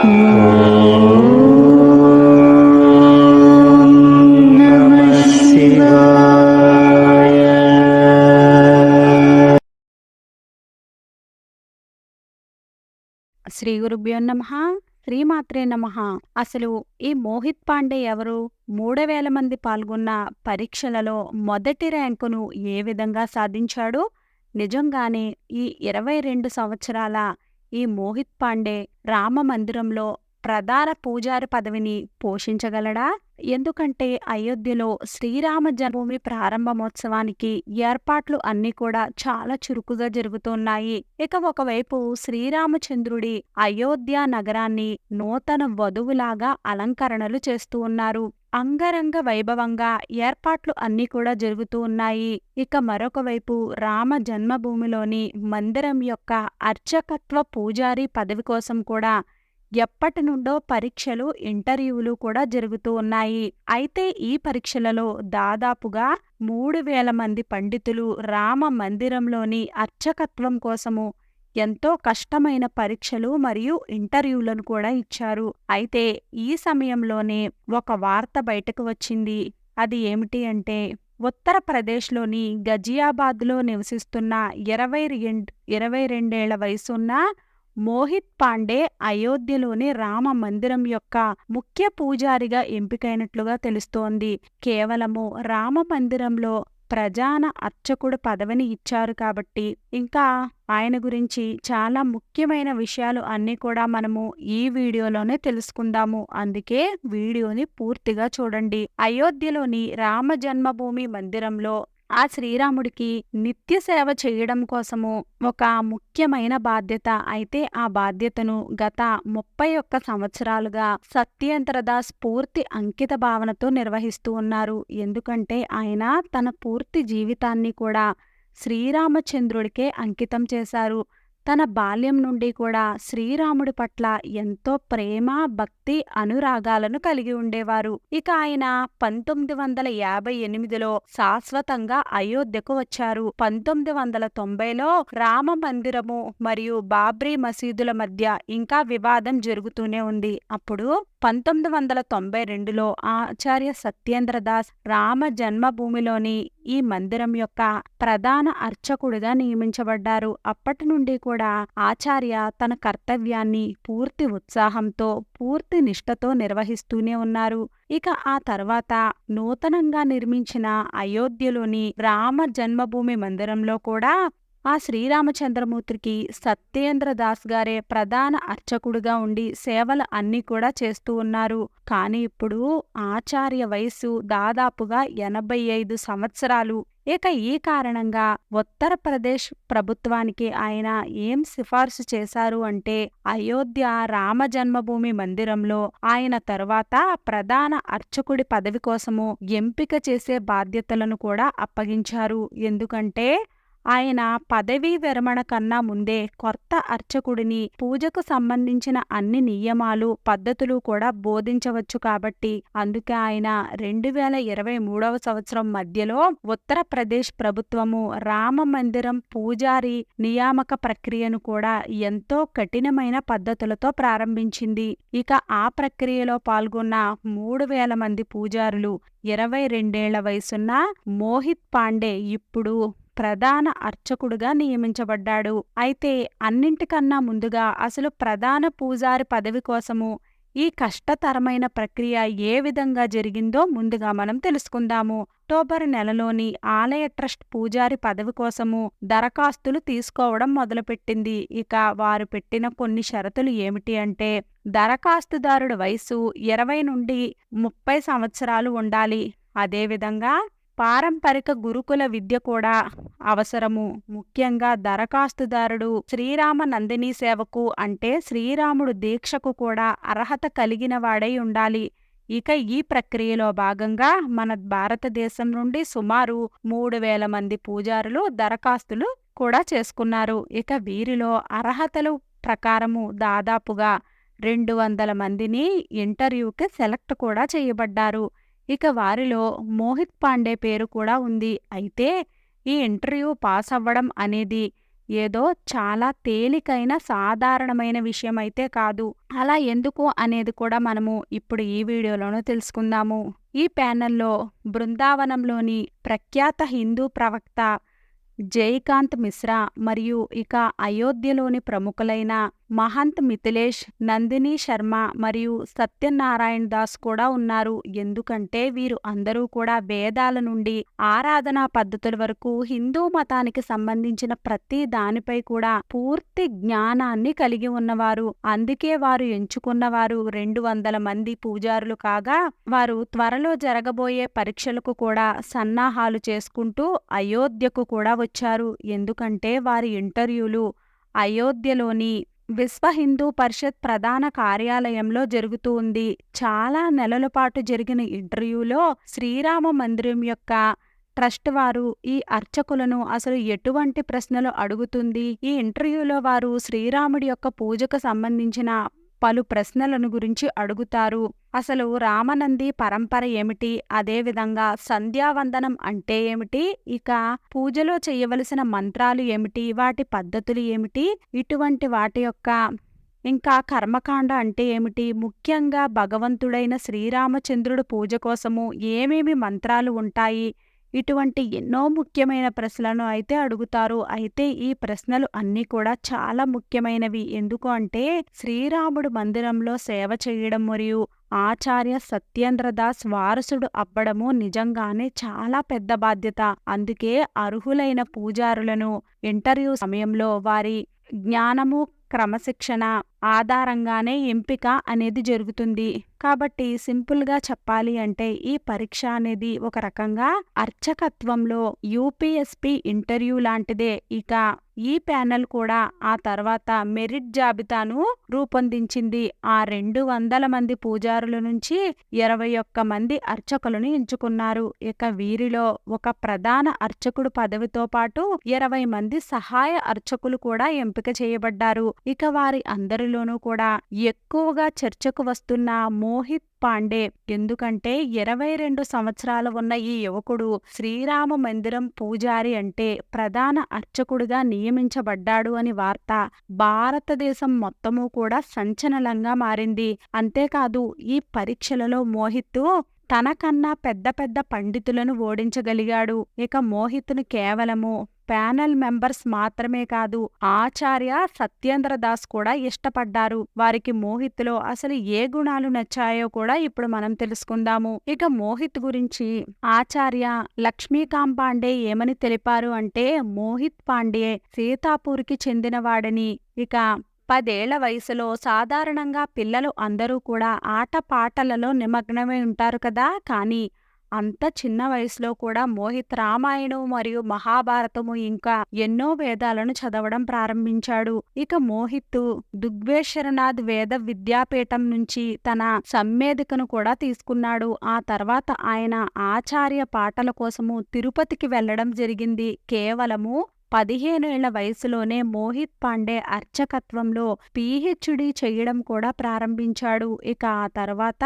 శ్రీ గురుభ్యో నమ శ్రీమాత్రే నమ. అసలు ఈ మోహిత్ పాండే ఎవరు? మూడు వేల మంది పాల్గొన్న పరీక్షలలో మొదటి ర్యాంకును ఏ విధంగా సాధించాడు? నిజంగానే ఈ ఇరవై రెండు సంవత్సరాల ఈ మోహిత్ పాండే రామ మందిరంలో ప్రధాన పూజారి పదవిని పోషించగలడా? ఎందుకంటే అయోధ్యలో శ్రీరామ జన్మభూమి ప్రారంభమోత్సవానికి ఏర్పాట్లు అన్నీ కూడా చాలా చురుకుగా జరుగుతున్నాయి. ఇక ఒకవైపు శ్రీరామచంద్రుడి అయోధ్య నగరాన్ని నూతన వధువులాగా అలంకరణలు చేస్తూ ఉన్నారు. అంగరంగ వైభవంగా ఏర్పాట్లు అన్నీ కూడా జరుగుతూ ఉన్నాయి. ఇక మరొక వైపు రామ జన్మభూమిలోని మందిరం యొక్క అర్చకత్వ పూజారి పదవి కోసం కూడా ఎప్పటి నుండో పరీక్షలు ఇంటర్వ్యూలు కూడా జరుగుతూ ఉన్నాయి. అయితే ఈ పరీక్షలలో దాదాపుగా మూడు వేల మంది పండితులు రామ మందిరంలోని అర్చకత్వం కోసము ఎంతో కష్టమైన పరీక్షలు మరియు ఇంటర్వ్యూలను కూడా ఇచ్చారు. అయితే ఈ సమయంలోనే ఒక వార్త బయటకు వచ్చింది. అది ఏమిటి అంటే ఉత్తరప్రదేశ్లోని గజియాబాద్లో నివసిస్తున్న ఇరవై రెండు ఇరవై రెండేళ్ళ వయసున్న మోహిత్ పాండే అయోధ్యలోని రామ మందిరం యొక్క ముఖ్య పూజారిగా ఎంపికైనట్లుగా తెలుస్తోంది. కేవలము రామ మందిరంలో ప్రధాన అర్చకుడు పదవిని ఇచ్చారు కాబట్టి ఇంకా ఆయన గురించి చాలా ముఖ్యమైన విషయాలు అన్నీ కూడా మనము ఈ వీడియోలోనే తెలుసుకుందాము. అందుకే వీడియోని పూర్తిగా చూడండి. అయోధ్యలోని రామ జన్మభూమి మందిరంలో ఆ శ్రీరాముడికి నిత్య సేవ చేయడం కోసము ఒక ముఖ్యమైన బాధ్యత. అయితే ఆ బాధ్యతను గత ముప్పై ఒక్క సంవత్సరాలుగా సత్యేంద్రదాస్ పూర్తి అంకిత భావనతో నిర్వహిస్తూ ఉన్నారు. ఎందుకంటే ఆయన తన పూర్తి జీవితాన్ని కూడా శ్రీరామచంద్రుడికే అంకితం చేశారు. తన బాల్యం నుండి కూడా శ్రీరాముడి పట్ల ఎంతో ప్రేమ భక్తి అనురాగాలను కలిగి ఉండేవారు. ఇక ఆయన పంతొమ్మిది వందల యాభై ఎనిమిదిలో శాశ్వతంగా అయోధ్యకు వచ్చారు. పంతొమ్మిది వందల తొంభైలో రామ మందిరము మరియు బాబ్రీ మసీదుల మధ్య ఇంకా వివాదం జరుగుతూనే ఉంది. అప్పుడు పంతొమ్మిది వందల తొంభై రెండులో ఆచార్య సత్యేంద్రదాస్ రామ జన్మభూమిలోని ఈ మందిరం యొక్క ప్రధాన అర్చకుడిగా నియమించబడ్డారు. అప్పటి నుండి కూడా కూడా ఆచార్య తన కర్తవ్యాన్ని పూర్తి ఉత్సాహంతో పూర్తి నిష్ఠతో నిర్వహిస్తూనే ఉన్నారు. ఇక ఆ తర్వాత నూతనంగా నిర్మించిన అయోధ్యలోని రామ జన్మభూమి మందిరంలో కూడా ఆ శ్రీరామచంద్రమూర్తికి సత్యేంద్ర దాస్ గారే ప్రధాన అర్చకుడుగా ఉండి సేవలు అన్నీ కూడా చేస్తూ ఉన్నారు. కానీ ఇప్పుడు ఆచార్య వయస్సు దాదాపుగా ఎనభై ఐదు సంవత్సరాలు. ఇక ఈ కారణంగా ఉత్తరప్రదేశ్ ప్రభుత్వానికి ఆయన ఏం సిఫార్సు చేశారు అంటే అయోధ్య రామ జన్మభూమి మందిరంలో ఆయన తరువాత ప్రధాన అర్చకుడి పదవి కోసము ఎంపిక చేసే బాధ్యతలను కూడా అప్పగించారు. ఎందుకంటే ఆయన పదవీ విరమణ కన్నా ముందే కొత్త అర్చకుడిని పూజకు సంబంధించిన అన్ని నియమాలు పద్ధతులు కూడా బోధించవచ్చు కాబట్టి అందుకే ఆయన రెండు వేల ఇరవై మూడవ సంవత్సరం మధ్యలో ఉత్తరప్రదేశ్ ప్రభుత్వము రామ మందిరం పూజారి నియామక ప్రక్రియను కూడా ఎంతో కఠినమైన పద్ధతులతో ప్రారంభించింది. ఇక ఆ ప్రక్రియలో పాల్గొన్న మూడు వేల మంది పూజారులు ఇరవై రెండేళ్ళ వయసున్న మోహిత్ పాండే ఇప్పుడు ప్రధాన అర్చకుడుగా నియమించబడ్డాడు. అయితే అన్నింటికన్నా ముందుగా అసలు ప్రధాన పూజారి పదవి కోసము ఈ కష్టతరమైన ప్రక్రియ ఏ విధంగా జరిగిందో ముందుగా మనం తెలుసుకుందాము. అక్టోబర్ నెలలోని ఆలయ ట్రస్ట్ పూజారి పదవి కోసము దరఖాస్తులు తీసుకోవడం మొదలుపెట్టింది. ఇక వారు పెట్టిన కొన్ని షరతులు ఏమిటి అంటే దరఖాస్తుదారుడి వయసు ఇరవై నుండి ముప్పై సంవత్సరాలు ఉండాలి. అదేవిధంగా పారంపరిక గురుకుల విద్య కూడా అవసరము. ముఖ్యంగా దరఖాస్తుదారుడు శ్రీరామ నందిని సేవకు అంటే శ్రీరాముడు దీక్షకు కూడా అర్హత కలిగిన వాడై ఉండాలి. ఇక ఈ ప్రక్రియలో భాగంగా మన భారతదేశం నుండి సుమారు మూడు వేల మంది పూజారులు దరఖాస్తులు కూడా చేసుకున్నారు. ఇక వీరిలో అర్హతలు ప్రకారము దాదాపుగా రెండు వందల మందిని ఇంటర్వ్యూకి సెలెక్ట్ కూడా చేయబడ్డారు. ఇక వారిలో మోహిత్ పాండే పేరు కూడా ఉంది. అయితే ఈ ఇంటర్వ్యూ పాస్ అవ్వడం అనేది ఏదో చాలా తేలికైన సాధారణమైన విషయం అయితే కాదు. అలా ఎందుకు అనేది కూడా మనము ఇప్పుడు ఈ వీడియోలోనూ తెలుసుకుందాము. ఈ ప్యానెల్లో బృందావనంలోని ప్రఖ్యాత హిందూ ప్రవక్త జయకాంత్ మిశ్రా మరియు ఇక అయోధ్యలోని ప్రముఖులైన మహంత్ మిథిలేష్ నందిని శర్మ మరియు సత్యనారాయణ దాస్ కూడా ఉన్నారు. ఎందుకంటే వీరు అందరూ కూడా వేదాల నుండి ఆరాధనా పద్ధతుల వరకు హిందూ మతానికి సంబంధించిన ప్రతి దానిపై కూడా పూర్తి జ్ఞానాన్ని కలిగి ఉన్నవారు. అందుకే వారు ఎంచుకున్నవారు రెండు వందల మంది పూజారులు కాగా వారు త్వరలో జరగబోయే పరీక్షలకు కూడా సన్నాహాలు చేసుకుంటూ అయోధ్యకు కూడా వచ్చారు. ఎందుకంటే వారి ఇంటర్వ్యూలు అయోధ్యలోని విశ్వ హిందూ పరిషత్ ప్రధాన కార్యాలయంలో జరుగుతూ ఉంది. చాలా నెలల పాటు జరిగిన ఇంటర్వ్యూలో శ్రీరామ మందిరం యొక్క ట్రస్ట్ వారు ఈ అర్చకులను అసలు ఎటువంటి ప్రశ్నలు అడుగుతుంది? ఈ ఇంటర్వ్యూలో వారు శ్రీరాముడి యొక్క పూజకు సంబంధించిన పలు ప్రశ్నలను గురించి అడుగుతారు. అసలు రామనంది పరంపర ఏమిటి? అదేవిధంగా సంధ్యావందనం అంటే ఏమిటి? ఇక పూజలో చేయవలసిన మంత్రాలు ఏమిటి? వాటి పద్ధతులు ఏమిటి? ఇటువంటి వాటి యొక్క ఇంకా కర్మకాండ అంటే ఏమిటి? ముఖ్యంగా భగవంతుడైన శ్రీరామచంద్రుడు పూజ కోసము ఏమేమి మంత్రాలు ఉంటాయి? ఇటువంటి ఎన్నో ముఖ్యమైన ప్రశ్నలను అయితే అడుగుతారు. అయితే ఈ ప్రశ్నలు అన్నీ కూడా చాలా ముఖ్యమైనవి. ఎందుకు అంటే శ్రీరాముడు మందిరంలో సేవ చేయడం మరియు ఆచార్య సత్యేంద్రదాస్ వారసుడు అవ్వడము నిజంగానే చాలా పెద్ద బాధ్యత. అందుకే అర్హులైన పూజారులను ఇంటర్వ్యూ సమయంలో వారి జ్ఞానము క్రమశిక్షణ ఆధారంగానే ఎంపిక అనేది జరుగుతుంది. కాబట్టి సింపుల్గా చెప్పాలి అంటే ఈ పరీక్ష అనేది ఒక రకంగా అర్చకత్వంలో యూపీఎస్పీ ఇంటర్వ్యూ లాంటిదే. ఇక ఈ ప్యానెల్ కూడా ఆ తర్వాత మెరిట్ జాబితాను రూపొందించింది. ఆ రెండు వందల మంది పూజారుల నుంచి ఇరవై ఒక్క మంది అర్చకులను ఎంచుకున్నారు. ఇక వీరిలో ఒక ప్రధాన అర్చకుడు పదవితో పాటు ఇరవై మంది సహాయ అర్చకులు కూడా ఎంపిక చేయబడ్డారు. ఇక వారి అందరిలోనూ కూడా ఎక్కువగా చర్చకు వస్తున్న మోహిత్ పాండే ఎందుకంటే ఇరవై రెండు సంవత్సరాలు ఉన్న ఈ యువకుడు శ్రీరామ మందిరం పూజారి అంటే ప్రధాన అర్చకుడిగా నియమించబడ్డాడు అని వార్త భారతదేశం మొత్తము కూడా సంచలనంగా మారింది. అంతేకాదు ఈ పరీక్షలలో మోహిత్ తనకన్నా పెద్ద పెద్ద పండితులను ఓడించగలిగాడు. ఇక మోహిత్ను కేవలము ప్యానెల్ మెంబర్స్ మాత్రమే కాదు ఆచార్య సత్యేంద్ర దాస్ కూడా ఇష్టపడ్డారు. వారికి మోహిత్లో అసలు ఏ గుణాలు నచ్చాయో కూడా ఇప్పుడు మనం తెలుసుకుందాము. ఇక మోహిత్ గురించి ఆచార్య లక్ష్మీకాంత్ పాండే ఏమని తెలిపారు అంటే మోహిత్ పాండే సీతాపూర్కి చెందినవాడని. ఇక పదేళ్ళ వయసులో సాధారణంగా పిల్లలు అందరూ కూడా ఆటపాటలలో నిమగ్నమై ఉంటారు కదా కానీ అంత చిన్న వయసులో కూడా మోహిత్ రామాయణం మరియు మహాభారతము ఇంకా ఎన్నో వేదాలను చదవడం ప్రారంభించాడు. ఇక మోహిత్ దుగ్వేశ్వరనాథ్ వేద విద్యాపీఠం నుంచి తన సమ్మేదికను కూడా తీసుకున్నాడు. ఆ తర్వాత ఆయన ఆచార్య పాటల కోసము తిరుపతికి వెళ్ళడం జరిగింది. కేవలము పదిహేనేళ్ళ వయసులోనే మోహిత్ పాండే అర్చకత్వంలో పీహెచ్డీ చేయడం కూడా ప్రారంభించాడు. ఇక ఆ తర్వాత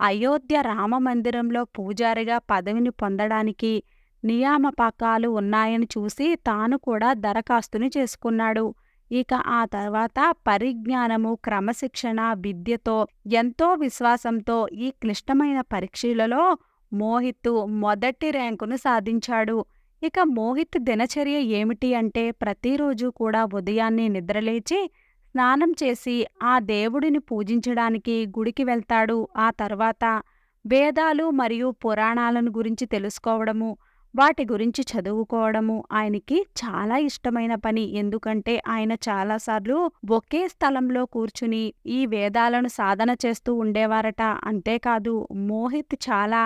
అయోధ్య రామమందిరంలో పూజారిగా పదవిని పొందడానికి నియామపకాలు ఉన్నాయని చూసి తాను కూడా దరఖాస్తుని చేసుకున్నాడు. ఇక ఆ తర్వాత పరిజ్ఞానము క్రమశిక్షణ విద్యతో ఎంతో విశ్వాసంతో ఈ క్లిష్టమైన పరీక్షలలో మోహిత్ మొదటి ర్యాంకును సాధించాడు. ఇక మోహిత్ దినచర్య ఏమిటి అంటే ప్రతిరోజు కూడా ఉదయాన్నే నిద్రలేచి స్నానం చేసి ఆ దేవుడిని పూజించడానికి గుడికి వెళ్తాడు. ఆ తర్వాత వేదాలు మరియు పురాణాలను గురించి తెలుసుకోవడము వాటి గురించి చదువుకోవడము ఆయనకి చాలా ఇష్టమైన పని. ఎందుకంటే ఆయన చాలాసార్లు ఒకే స్థలంలో కూర్చుని ఈ వేదాలను సాధన చేస్తూ ఉండేవారట. అంతేకాదు మోహిత్ చాలా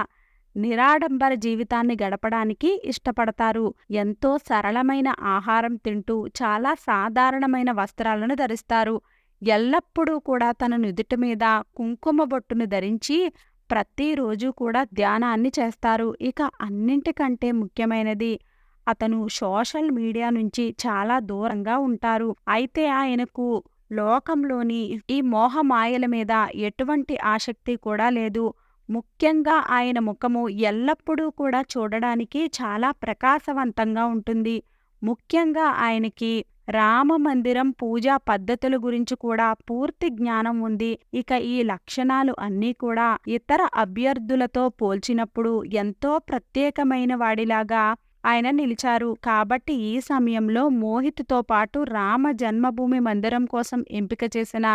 నిరాడంబర జీవితాన్ని గడపడానికి ఇష్టపడతారు. ఎంతో సరళమైన ఆహారం తింటూ చాలా సాధారణమైన వస్త్రాలను ధరిస్తారు. ఎల్లప్పుడూ కూడా తన నుదుటి మీద కుంకుమ బొట్టును ధరించి ప్రతిరోజు కూడా ధ్యానాన్ని చేస్తారు. ఇక అన్నింటికంటే ముఖ్యమైనది అతను సోషల్ మీడియా నుంచి చాలా దూరంగా ఉంటారు. అయితే ఆయనకు లోకంలోని ఈ మోహమాయల మీద ఎటువంటి ఆసక్తి కూడా లేదు. ముఖ్యంగా ఆయన ముఖము ఎల్లప్పుడూ కూడా చూడడానికి చాలా ప్రకాశవంతంగా ఉంటుంది. ముఖ్యంగా ఆయనకి రామ మందిరం పూజా పద్ధతుల గురించి కూడా పూర్తి జ్ఞానం ఉంది. ఇక ఈ లక్షణాలు అన్నీ కూడా ఇతర అభ్యర్థులతో పోల్చినప్పుడు ఎంతో ప్రత్యేకమైన వాడిలాగా ఆయన నిలిచారు. కాబట్టి ఈ సమయంలో మోహిత్తో పాటు రామ జన్మభూమి మందిరం కోసం ఎంపిక చేసిన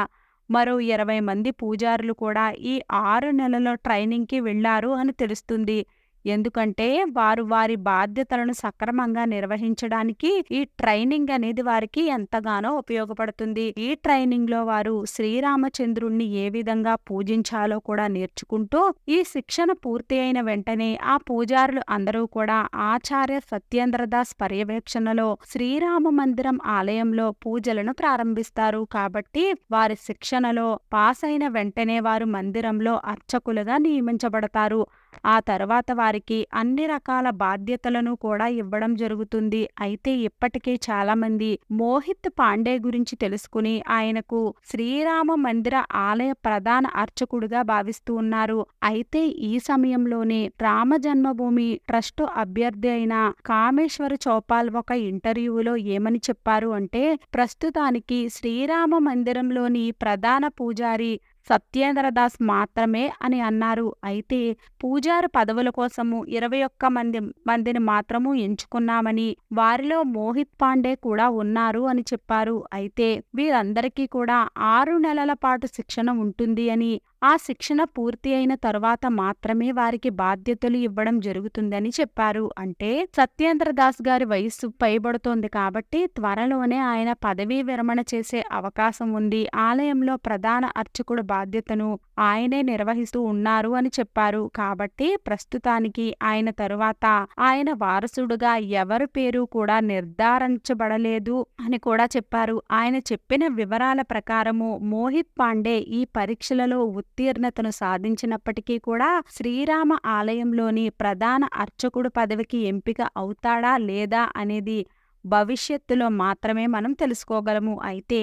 మరో ఇరవై మంది పూజారులు కూడా ఈ ఆరు నెలల ట్రైనింగ్కి వెళ్ళారు అని తెలుస్తుంది. ఎందుకంటే వారు వారి బాధ్యతలను సక్రమంగా నిర్వహించడానికి ఈ ట్రైనింగ్ అనేది వారికి ఎంతగానో ఉపయోగపడుతుంది. ఈ ట్రైనింగ్లో వారు శ్రీరామచంద్రుణ్ణి ఏ విధంగా పూజించాలో కూడా నేర్చుకుంటూ ఈ శిక్షణ పూర్తి అయిన వెంటనే ఆ పూజారులు అందరూ కూడా ఆచార్య సత్యేంద్రదాస్ పర్యవేక్షణలో శ్రీరామ మందిరం ఆలయంలో పూజలను ప్రారంభిస్తారు. కాబట్టి వారి శిక్షణలో పాస్ అయిన వెంటనే వారు మందిరంలో అర్చకులుగా నియమించబడతారు. ఆ తర్వాత వారికి అన్ని రకాల బాధ్యతలను కూడా ఇవ్వడం జరుగుతుంది. అయితే ఇప్పటికే చాలామంది మోహిత్ పాండే గురించి తెలుసుకుని ఆయనకు శ్రీరామ మందిర ఆలయ ప్రధాన అర్చకుడుగా భావిస్తూ ఉన్నారు. అయితే ఈ సమయంలోనే రామ జన్మభూమి ట్రస్ట్ అభ్యర్థి అయిన కామేశ్వర చౌపాల్ ఒక ఇంటర్వ్యూలో ఏమని చెప్పారు అంటే ప్రస్తుతానికి శ్రీరామ మందిరంలోని ప్రధాన పూజారి సత్యేంద్రదాస్ మాత్రమే అని అన్నారు. అయితే పూజారి పదవుల కోసము ఇరవై ఒక్క మంది మందిని మాత్రము ఎంచుకున్నామని వారిలో మోహిత్ పాండే కూడా ఉన్నారు అని చెప్పారు. అయితే వీరందరికీ కూడా ఆరు నెలల పాటు శిక్షణ ఉంటుంది అని ఆ శిక్షణ పూర్తి అయిన తరువాత మాత్రమే వారికి బాధ్యతలు ఇవ్వడం జరుగుతుందని చెప్పారు. అంటే సత్యేంద్ర దాస్ గారి వయస్సు పైబడుతోంది కాబట్టి త్వరలోనే ఆయన పదవీ విరమణ చేసే అవకాశం ఉంది. ఆలయంలో ప్రధాన అర్చకుడు బాధ్యతను ఆయనే నిర్వహిస్తూ ఉన్నారు అని చెప్పారు. కాబట్టి ప్రస్తుతానికి ఆయన తరువాత ఆయన వారసుడుగా ఎవరి పేరు కూడా నిర్ధారించబడలేదు అని కూడా చెప్పారు. ఆయన చెప్పిన వివరాల ప్రకారము మోహిత్ పాండే ఈ పరీక్షలలో ఉత్తీర్ణతను సాధించినప్పటికీ కూడా శ్రీరామ ఆలయంలోని ప్రధాన అర్చకుడు పదవికి ఎంపిక అవుతాడా లేదా అనేది భవిష్యత్తులో మాత్రమే మనం తెలుసుకోగలము. అయితే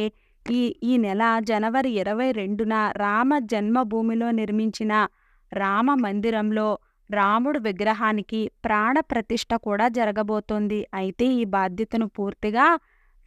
ఈ ఈ నెల జనవరి ఇరవై రెండున రామ జన్మభూమిలో నిర్మించిన రామ మందిరంలో రాముడు విగ్రహానికి ప్రాణ ప్రతిష్ఠ కూడా జరగబోతోంది. అయితే ఈ బాధ్యతను పూర్తిగా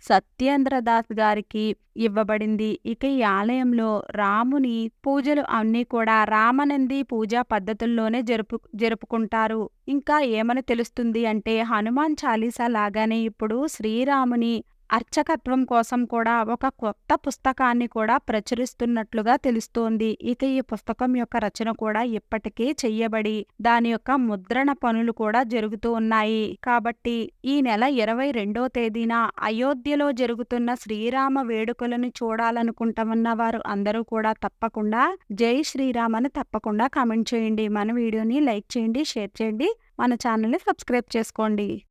సత్యేంద్రదాస్ గారికి ఇవ్వబడింది. ఇక ఈ ఆలయంలో రాముని పూజలు అన్నీ కూడా రామనంది పూజా పద్ధతుల్లోనే జరుపు జరుపుకుంటారు. ఇంకా ఏమని తెలుస్తుంది అంటే హనుమాన్ చాలీసా లాగానే ఇప్పుడు శ్రీరాముని అర్చకత్వం కోసం కూడా ఒక కొత్త పుస్తకాన్ని కూడా ప్రచురిస్తున్నట్లుగా తెలుస్తోంది. ఇక ఈ పుస్తకం యొక్క రచన కూడా ఇప్పటికే చెయ్యబడి దాని యొక్క ముద్రణ పనులు కూడా జరుగుతూ ఉన్నాయి. కాబట్టి ఈ నెల ఇరవై రెండో తేదీన అయోధ్యలో జరుగుతున్న శ్రీరామ వేడుకలను చూడాలనుకుంటామన్న వారు అందరూ కూడా తప్పకుండా జై శ్రీరామ్ అని తప్పకుండా కామెంట్ చేయండి. మన వీడియోని లైక్ చేయండి షేర్ చేయండి. మన ఛానల్ని సబ్స్క్రైబ్ చేసుకోండి.